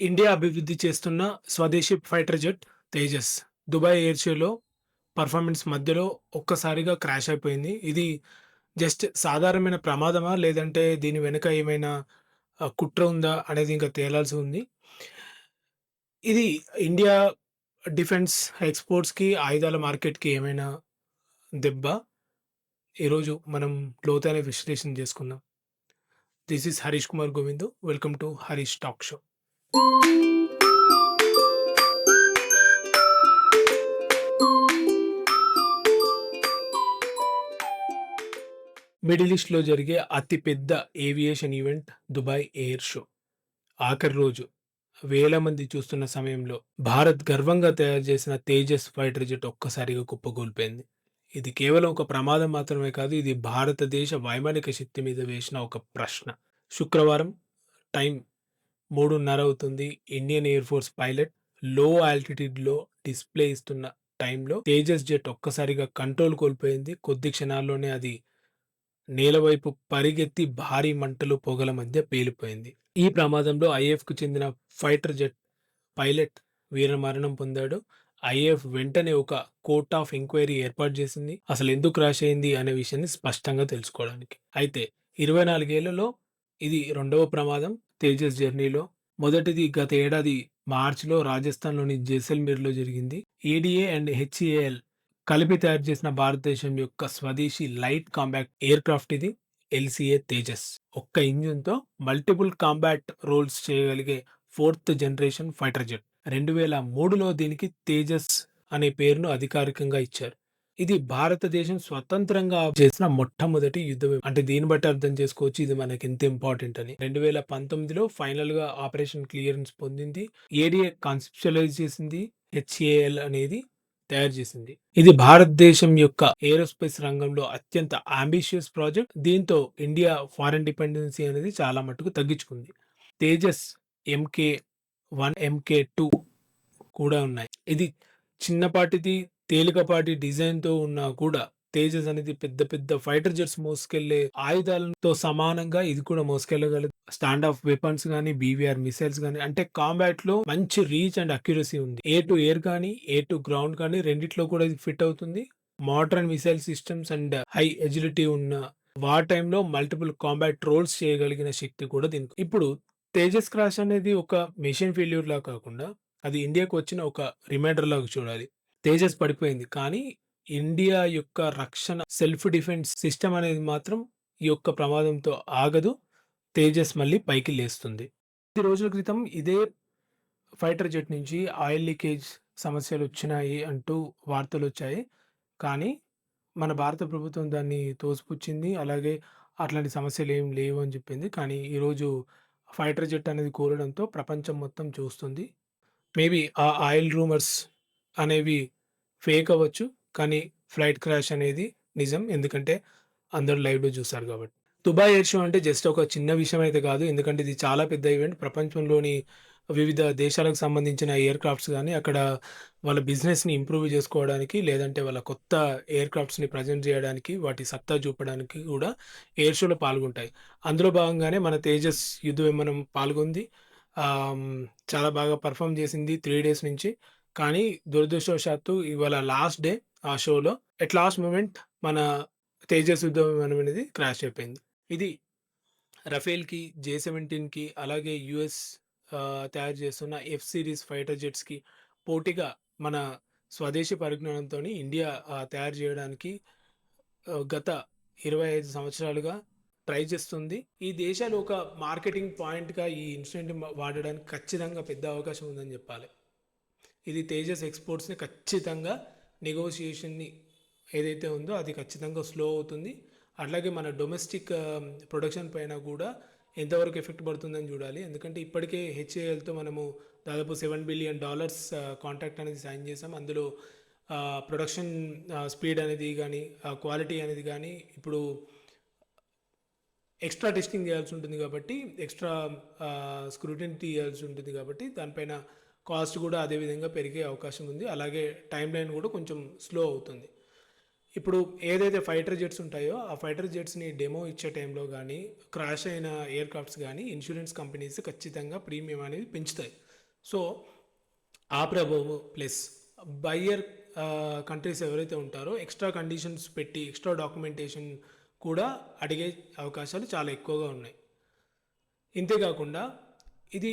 India అభివృద్ధి చేస్తున్న స్వదేశీ fighter jet Tejas Dubai air షోలో పర్ఫార్మెన్స్ మధ్యలో ఒక్కసారిగా క్రాష్ అయిపోయింది. ఇది జస్ట్ సాధారణమైన ప్రమాదమా? లేదంటే దీని వెనుక ఏమైనా కుట్ర ఉందా? అనేది ఇంకా తేలాల్సి ఉంది. ఇది ఇండియా డిఫెన్స్ ఎక్స్‌పోర్ట్స్‌కి, ఆయుధాల మార్కెట్‌కి ఏమైనా దెబ్బ ఈరోజు మనం లోతైన విశ్లేషణ చేసుకుందాం. This is Harish Kumar Govindu. Welcome to Harish talk show. Middle ఈస్ట్‌లో జరిగే అతిపెద్ద aviation event Dubai air show. ఆఖరి రోజు వేల మంది చూస్తున్న సమయంలో భారత్ గర్వంగా తయారు చేసిన తేజస్ ఫైటర్ జెట్ ఒక్కసారిగా కుప్పకూలిపోయింది. ఇది కేవలం ఒక ప్రమాదం మాత్రమే కాదు. ఇది భారతదేశ వైమానిక శక్తి మీద వేసిన ఒక ప్రశ్న. శుక్రవారం టైం 3:30 అవుతుంది. ఇండియన్ ఎయిర్ ఫోర్స్ పైలట్లో ఆల్టిట్యూడ్‌లో డిస్‌ప్లే ఇస్తున్న టైంలో తేజస్ జెట్ ఒక్కసారిగా కంట్రోల్ కోల్పోయింది. కొద్ది క్షణాల్లోనే అది నేల వైపు పరిగెత్తి భారీ మంటలు, పొగల మధ్య పేలిపోయింది. ఈ ప్రమాదంలో ఐఎఫ్కు చెందిన ఫైటర్ జెట్ పైలట్ వీరమరణం పొందాడు. ఐఎఫ్ వెంటనే ఒక కోర్ట్ ఆఫ్ ఎంక్వైరీ ఏర్పాటు చేసింది. అసలు ఎందుకు క్రాష్ అయింది అనే విషయాన్ని స్పష్టంగా తెలుసుకోవడానికి. అయితే ఇరవై నాలుగేళ్ళలో ఇది రెండవ ప్రమాదం తేజస్ జర్నీలో. మొదటిది గత ఏడాది మార్చిలో రాజస్థాన్‌లోని జైసల్మేర్‌లో జరిగింది. ఏడీఏ అండ్ హెచ్ఏఎల్ కలిపి తయారు చేసిన భారతదేశం యొక్క స్వదేశీ లైట్ కాంబాట్ ఎయిర్‌క్రాఫ్ట్ ఇది. ఎల్‌సీఏ తేజస్. ఒక్క ఇంజిన్‌తో మల్టిపుల్ కాంబాట్ రోల్స్ చేయగలిగే ఫోర్త్ జనరేషన్ ఫైటర్ జెట్. 2003లో దీనికి తేజస్ అనే పేరును అధికారికంగా ఇచ్చారు. ఇది భారతదేశం స్వతంత్రంగా చేసిన మొట్టమొదటి యుద్ధం అంటే దీన్ని బట్టి అర్థం చేసుకోవచ్చు ఇది మనకి ఎంత ఇంపార్టెంట్ అని. 2019లో ఫైనల్‌గా ఆపరేషన్ క్లియరెన్స్ పొందింది. ఏడీఏ కాన్సెప్చువలైజ్ చేసింది. హెచ్ఏఎల్ అనేది తయారు చేసింది. ఇది భారతదేశం యొక్క ఏరోస్పేస్ రంగంలో అత్యంత అంబిషియస్ ప్రాజెక్ట్. దీంతో ఇండియా ఫారెన్ డిపెండెన్సీ అనేది చాలా మటుకు తగ్గించుకుంది. Tejas MK one MK two కూడా ఉన్నాయి. ఇది చిన్నపాటిది, తేలికపాటి డిజైన్‌తో ఉన్నా కూడా తేజస్ అనేది పెద్ద పెద్ద ఫైటర్ జెట్స్ మోసుకెళ్ళే ఆయుధాలతో సమానంగా ఇది కూడా మోసుకెళ్ళగలదు. స్టాండ్ ఆఫ్ వెపన్స్ కానీ బీవీఆర్ మిసైల్స్ కానీ అంటే కాంబాట్లో మంచి రీచ్ అండ్ అక్యురసీ ఉంది. ఏ టు ఎయిర్ కానీ, ఏ టు గ్రౌండ్ కానీ రెండిట్లో కూడా ఇది ఫిట్ అవుతుంది. Modern missile systems and high agility ఉన్న వార్ టైంలో మల్టిపుల్ కాంబాట్ రోల్స్ చేయగలిగిన శక్తి కూడా దీనికి ఇప్పుడు తేజస్ క్రాష్ అనేది ఒక మెషిన్ ఫెయిల్యూర్‌లా కాకుండా అది ఇండియాకు వచ్చిన ఒక రిమైండర్ లాగా చూడాలి. తేజస్ పడిపోయింది. కానీ ఇండియా యొక్క రక్షణ సెల్ఫ్ డిఫెన్స్ సిస్టమ్ అనేది మాత్రం ఈ యొక్క ప్రమాదంతో ఆగదు. తేజస్ మళ్ళీ పైకి లేస్తుంది. కొద్ది రోజుల క్రితం ఇదే ఫైటర్ జెట్ నుంచి ఆయిల్ లీకేజ్ సమస్యలు వచ్చినాయి అంటూ వార్తలు వచ్చాయి కానీ మన భారత ప్రభుత్వం దాన్ని తోసిపుచ్చింది. అలాగే అట్లాంటి సమస్యలు ఏం లేవు అని చెప్పింది. కానీ ఈరోజు ఫైటర్ జెట్ అనేది కూరడంతో ప్రపంచం మొత్తం చూస్తుంది. మేబీ ఆ ఆయిల్ రూమర్స్ అనేవి ఫేక్ అవ్వచ్చు. కానీ ఫ్లైట్ క్రాష్ అనేది నిజం. ఎందుకంటే అందరూ లైవ్‌లో చూసారు కాబట్టి. దుబాయ్ ఎయిర్ షో అంటే జస్ట్ ఒక చిన్న విషయం అయితే కాదు. ఎందుకంటే ఇది చాలా పెద్ద ఈవెంట్. ప్రపంచంలోని వివిధ దేశాలకు సంబంధించిన ఎయిర్ క్రాఫ్ట్స్ కానీ అక్కడ వాళ్ళ బిజినెస్‌ని ఇంప్రూవ్ చేసుకోవడానికి లేదంటే వాళ్ళ కొత్త ఎయిర్ క్రాఫ్ట్స్ని ప్రెజెంట్ చేయడానికి, వాటి సత్తా చూపడానికి కూడా ఎయిర్ షోలో పాల్గొంటాయి. అందులో భాగంగానే మన తేజస్ యుద్ధ విమానం పాల్గొంది. చాలా బాగా పెర్ఫార్మ్ చేసింది త్రీ డేస్ నుంచి. కానీ దురదృష్టవశాత్తు ఇవాళ లాస్ట్ డే ఆ షోలో ఎట్ లాస్ట్ మూమెంట్ మన తేజస్ యుద్ధ విమానం అనేది క్రాష్ అయిపోయింది. ఇది రఫేల్‌కి, జే-17కి అలాగే యూఎస్ తయారు చేస్తున్న ఎఫ్ సిరీస్ ఫైటర్ జెట్స్‌కి పోటీగా మన స్వదేశీ పరిజ్ఞానంతోని ఇండియా తయారు చేయడానికి గత ఇరవై ఐదు సంవత్సరాలుగా ట్రై చేస్తుంది. ఈ దేశాలు ఒక మార్కెటింగ్ పాయింట్‌గా ఈ ఇన్స్టెంట్ వాడడానికి ఖచ్చితంగా పెద్ద అవకాశం ఉందని చెప్పాలి. ఇది తేజస్ ఎక్స్‌పోర్ట్స్‌ని ఖచ్చితంగా నెగోషియేషన్‌ని ఏదైతే ఉందో అది ఖచ్చితంగా స్లో అవుతుంది. అట్లాగే మన డొమెస్టిక్ ప్రొడక్షన్ um, పైన కూడా ఎంతవరకు ఎఫెక్ట్ పడుతుందని చూడాలి. ఎందుకంటే ఇప్పటికే హెచ్ఏఎల్‌తో మనము దాదాపు సెవెన్ బిలియన్ డాలర్స్ కాంట్రాక్ట్ అనేది సైన్ చేసాం. అందులో uh, ప్రొడక్షన్ స్పీడ్ uh, అనేది కానీ ఆ క్వాలిటీ అనేది కానీ ఇప్పుడు ఎక్స్ట్రా టెస్టింగ్ చేయాల్సి ఉంటుంది కాబట్టి, ఎక్స్ట్రా స్క్రూటిన్ uh, తీయాల్సి ఉంటుంది కాబట్టి దానిపైన కాస్ట్ కూడా అదే విధంగా పెరిగే అవకాశం ఉంది. అలాగే టైం లైన్ కూడా కొంచెం స్లో అవుతుంది. ఇప్పుడు ఏదైతే ఫైటర్ జెట్స్ ఉంటాయో ఆ ఫైటర్ జెట్స్‌ని డెమో ఇచ్చే టైంలో కానీ క్రాష్ అయిన ఎయిర్‌క్రాఫ్ట్స్ కానీ ఇన్సూరెన్స్ కంపెనీస్ ఖచ్చితంగా ప్రీమియం అనేది పెంచుతాయి. సో ఆ ప్రభావం ప్లస్ బయ్యర్ కంట్రీస్ ఎవరైతే ఉంటారో ఎక్స్ట్రా కండిషన్స్ పెట్టి ఎక్స్ట్రా డాక్యుమెంటేషన్ కూడా అడిగే అవకాశాలు చాలా ఎక్కువగా ఉన్నాయి ఇంతేకాకుండా ఇది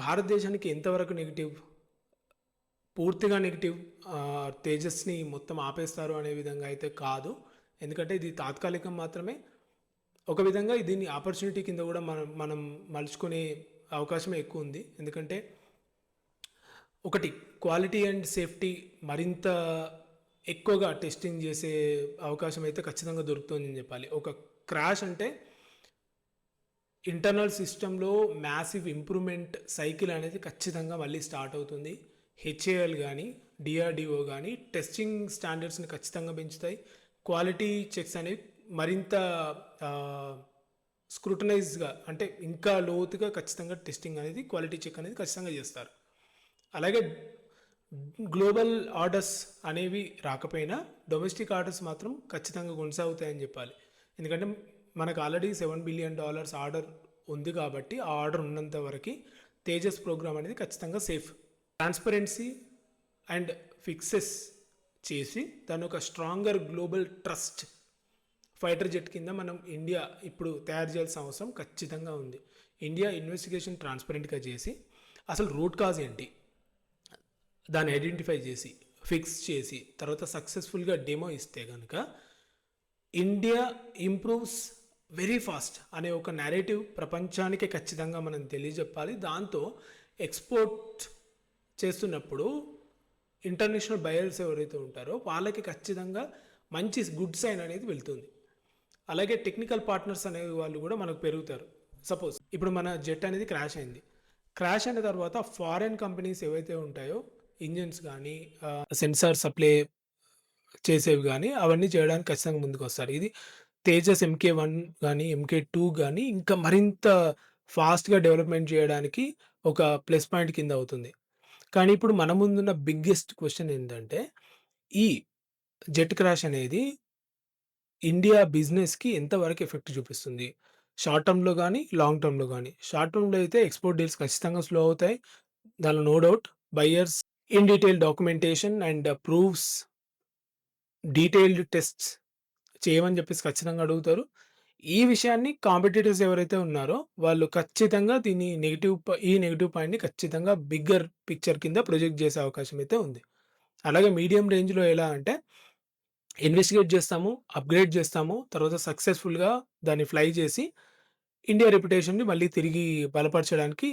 భారతదేశానికి ఎంతవరకు నెగిటివ్ పూర్తిగా నెగిటివ్ తేజస్ని మొత్తం ఆపేస్తారు అనే విధంగా అయితే కాదు. ఎందుకంటే ఇది తాత్కాలికం మాత్రమే. ఒక విధంగా దీన్ని ఆపర్చునిటీ కింద కూడా మనం మనం మలుచుకునే అవకాశం ఎక్కువ ఉంది. ఎందుకంటే ఒకటి క్వాలిటీ అండ్ సేఫ్టీ మరింత ఎక్కువగా టెస్టింగ్ చేసే అవకాశం అయితే ఖచ్చితంగా దొరుకుతుందని చెప్పాలి. ఒక క్రాష్ అంటే ఇంటర్నల్ సిస్టంలో మ్యాసివ్ ఇంప్రూవ్మెంట్ సైకిల్ అనేది ఖచ్చితంగా మళ్ళీ స్టార్ట్ అవుతుంది. హెచ్ఏఎల్ కానీ డిఆర్డిఓ కానీ టెస్టింగ్ స్టాండర్డ్స్ని ఖచ్చితంగా పెంచుతాయి. క్వాలిటీ చెక్స్ అనేవి మరింత స్క్రూటనైజ్గా అంటే ఇంకా లోతుగా ఖచ్చితంగా టెస్టింగ్ అనేది క్వాలిటీ చెక్ అనేది ఖచ్చితంగా చేస్తారు. అలాగే గ్లోబల్ ఆర్డర్స్ అనేవి రాకపోయినా డొమెస్టిక్ ఆర్డర్స్ మాత్రం ఖచ్చితంగా కొనసాగుతాయని చెప్పాలి. ఎందుకంటే మనకు already seven billion dollars order ఉంది కాబట్టి ఆ ఆర్డర్ ఉన్నంత వరకు తేజస్ ప్రోగ్రామ్ అనేది ఖచ్చితంగా సేఫ్ ట్రాన్స్పరెన్సీ అండ్ ఫిక్సెస్ చేసి దాని ఒక stronger global trust fighter jet కింద మనం ఇండియా ఇప్పుడు తయారు చేయాల్సిన అవసరం ఖచ్చితంగా ఉంది. ఇండియా ఇన్వెస్టిగేషన్ ట్రాన్స్పరెంట్గా చేసి అసలు రూట్ కాజ్ ఏంటి? దాన్ని ఐడెంటిఫై చేసి ఫిక్స్ చేసి తర్వాత సక్సెస్ఫుల్గా డెమో ఇస్తే కనుక ఇండియా ఇంప్రూవ్స్ వెరీ ఫాస్ట్ అనే ఒక నేరేటివ్ ప్రపంచానికి ఖచ్చితంగా మనం తెలియజెప్పాలి. దాంతో ఎక్స్పోర్ట్ చేస్తున్నప్పుడు ఇంటర్నేషనల్ బయర్స్ ఎవరైతే ఉంటారో వాళ్ళకి ఖచ్చితంగా మంచి గుడ్ సైన్ అనేది వెళ్తుంది. అలాగే టెక్నికల్ పార్ట్నర్స్ అనే వాళ్ళు కూడా మనకు పెరుగుతారు. సపోజ్ ఇప్పుడు మన జెట్ అనేది క్రాష్ అయింది. క్రాష్ అయిన తర్వాత ఫారెన్ కంపెనీస్ ఏవైతే ఉంటాయో ఇంజిన్స్ కానీ సెన్సార్ సప్లై చేసేవి కానీ అవన్నీ చేయడానికి ఖచ్చితంగా ముందుకు వస్తారు ఇది తేజస్ ఎంకే వన్ కానీ ఎంకే టూ కానీ ఇంకా మరింత ఫాస్ట్గా డెవలప్మెంట్ చేయడానికి ఒక ప్లస్ పాయింట్ కింద అవుతుంది కానీ ఇప్పుడు మన ముందున్న బిగ్గెస్ట్ క్వశ్చన్ ఏంటంటే ఈ జెట్ క్రాష్ అనేది ఇండియా బిజినెస్‌కి ఎంతవరకు ఎఫెక్ట్ చూపిస్తుంది? షార్ట్ టర్మ్‌లో కానీ లాంగ్ టర్మ్‌లో కానీ షార్ట్ టర్మ్‌లో అయితే ఎక్స్‌పోర్ట్ డీల్స్ ఖచ్చితంగా స్లో అవుతాయి. దానిలో no doubt. Buyers in detail documentation and proofs detailed tests చేయమని చెప్పేసి ఖచ్చితంగా అడుగుతారు. ఈ విషయాన్ని కాంపిటేటివ్స్ ఎవరైతే ఉన్నారో వాళ్ళు ఖచ్చితంగా దీన్ని నెగిటివ్ ఈ నెగిటివ్ పాయింట్‌ని ఖచ్చితంగా బిగ్గర్ పిక్చర్ కింద ప్రొజెక్ట్ చేసే అవకాశం అయితే ఉంది. అలాగే మీడియం రేంజ్‌లో ఎలా అంటే ఇన్వెస్టిగేట్ చేస్తాము, అప్‌గ్రేడ్ చేస్తాము. తర్వాత సక్సెస్‌ఫుల్‌గా దాన్ని ఫ్లై చేసి ఇండియా రెప్యుటేషన్‌ని మళ్ళీ తిరిగి బలపరచడానికి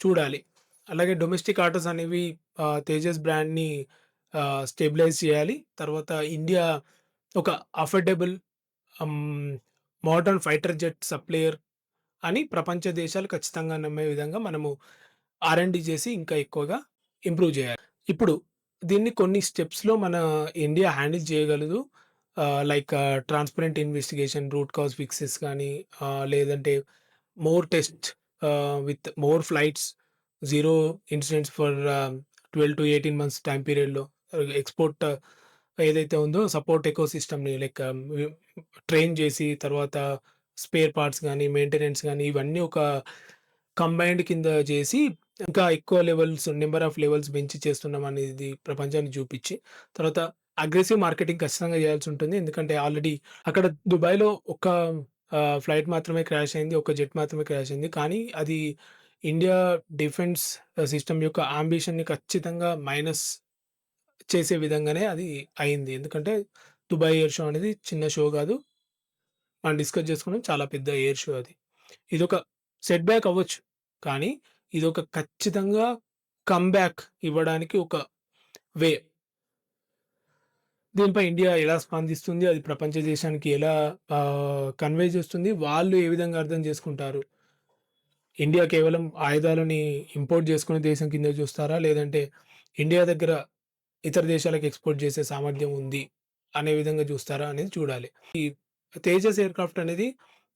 చూడాలి. అలాగే డొమెస్టిక్ ఆటోస్ అనేవి తేజస్ బ్రాండ్‌ని స్టెబిలైజ్ చేయాలి. తర్వాత ఇండియా ఒక అఫోర్డబుల్ హ్మ్, మోడర్న్ ఫైటర్ జెట్ సప్లయర్ అని ప్రపంచ దేశాలు ఖచ్చితంగా నమ్మే విధంగా మనము ఆర్ అండ్ డి చేసి ఇంకా ఎక్కువగా ఇంప్రూవ్ చేయాలి. ఇప్పుడు దీన్ని కొన్ని స్టెప్స్‌లో మన ఇండియా హ్యాండిల్ చేయగలదు. ఆహ్, like transparent investigation, root cause fixes కానీ ఆహ్, లేదంటే more test ah, with more flights, zero incidents for 12-18 months time పీరియడ్‌లో ఎక్స్‌పోర్ట్ ఏదైతే ఉందో సపోర్ట్ ఎకో సిస్టమ్ని లైక్ ట్రైన్ చేసి తర్వాత స్పేర్ పార్ట్స్ కానీ మెయింటెనెన్స్ కానీ ఇవన్నీ ఒక కంబైన్డ్ కింద చేసి ఇంకా ఎక్కువ లెవెల్స్ నెంబర్ ఆఫ్ లెవెల్స్ పెంచి చేస్తున్నాం అనేది ప్రపంచాన్ని చూపించి తర్వాత అగ్రెసివ్ మార్కెటింగ్ ఖచ్చితంగా చేయాల్సి ఉంటుంది. ఎందుకంటే ఆల్రెడీ అక్కడ దుబాయ్‌లో ఒక ఫ్లైట్ మాత్రమే క్రాష్ అయింది. ఒక జెట్ మాత్రమే క్రాష్ అయింది. కానీ అది ఇండియా డిఫెన్స్ సిస్టమ్ యొక్క ఆంబిషన్ని ఖచ్చితంగా మైనస్ చేసే విధంగానే అది అయింది. ఎందుకంటే దుబాయ్ ఎయిర్ షో అనేది చిన్న షో కాదు. మనం డిస్కస్ చేసుకున్నాం చాలా పెద్ద ఎయిర్ షో అది. ఇదొక సెట్ బ్యాక్ అవ్వచ్చు. కానీ ఇదొక ఖచ్చితంగా కమ్‌బ్యాక్ ఇవ్వడానికి ఒక వే. దీనిపై ఇండియా ఎలా స్పందిస్తుంది? అది ప్రపంచ దేశానికి ఎలా కన్వే చేస్తుంది? వాళ్ళు ఏ విధంగా అర్థం చేసుకుంటారు? ఇండియా కేవలం ఆయుధాలని ఇంపోర్ట్ చేసుకునే దేశం కింద చూస్తారా? లేదంటే ఇండియా దగ్గర ఇతర దేశాలకు ఎక్స్‌పోర్ట్ చేసే సామర్థ్యం ఉంది అనే విధంగా చూస్తారా అనేది చూడాలి. ఈ తేజస్ ఎయిర్‌క్రాఫ్ట్ అనేది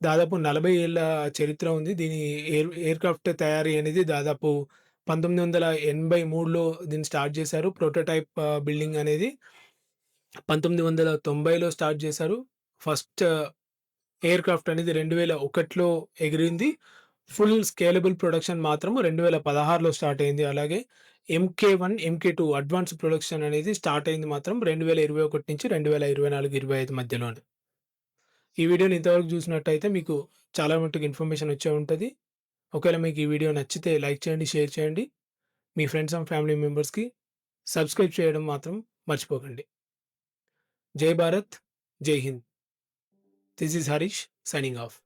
దాదాపు నలభై ఏళ్ళ చరిత్ర ఉంది. దీని ఎయిర్ ఎయిర్‌క్రాఫ్ట్ తయారీ అనేది దాదాపు 1983లో దీన్ని స్టార్ట్ చేశారు. ప్రోటోటైప్ బిల్డింగ్ అనేది 1990లో స్టార్ట్ చేశారు. ఫస్ట్ ఎయిర్‌క్రాఫ్ట్ అనేది 2001లో ఎగిరింది. ఫుల్ స్కేలబుల్ ప్రొడక్షన్ మాత్రం 2016లో స్టార్ట్ అయింది. అలాగే MK one MK two advance production అనేది స్టార్ట్ అయింది మాత్రం 2021 నుంచి 2024, 25 మధ్యలోనే. ఈ వీడియోని ఇంతవరకు చూసినట్టయితే మీకు చాలా మట్టుకు ఇన్ఫర్మేషన్ వచ్చే ఉంటుంది ఒకవేళ మీకు ఈ వీడియో నచ్చితే లైక్ చేయండి, షేర్ చేయండి. మీ ఫ్రెండ్స్ అండ్ ఫ్యామిలీ మెంబర్స్‌కి సబ్స్క్రైబ్ చేయడం మాత్రం మర్చిపోకండి. జై భారత్! జై Hind! This is Harish signing off.